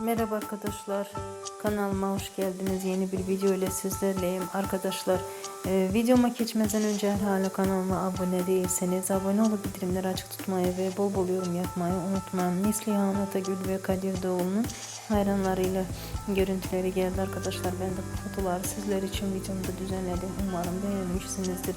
Merhaba arkadaşlar. Kanalıma hoş geldiniz. Yeni bir video ile sizlerleyim. Arkadaşlar e, videoma geçmeden önce hala kanalıma abone değilseniz abone olup bildirimleri açık tutmayı ve bol bol yorum yapmayı unutmayın. Neslihan Atagül ve Kadir Doğulu'nun hayranlarıyla görüntüleri geldi arkadaşlar. Ben de bu fotoğrafları sizler için videomda düzenledim. Umarım beğenmişsinizdir.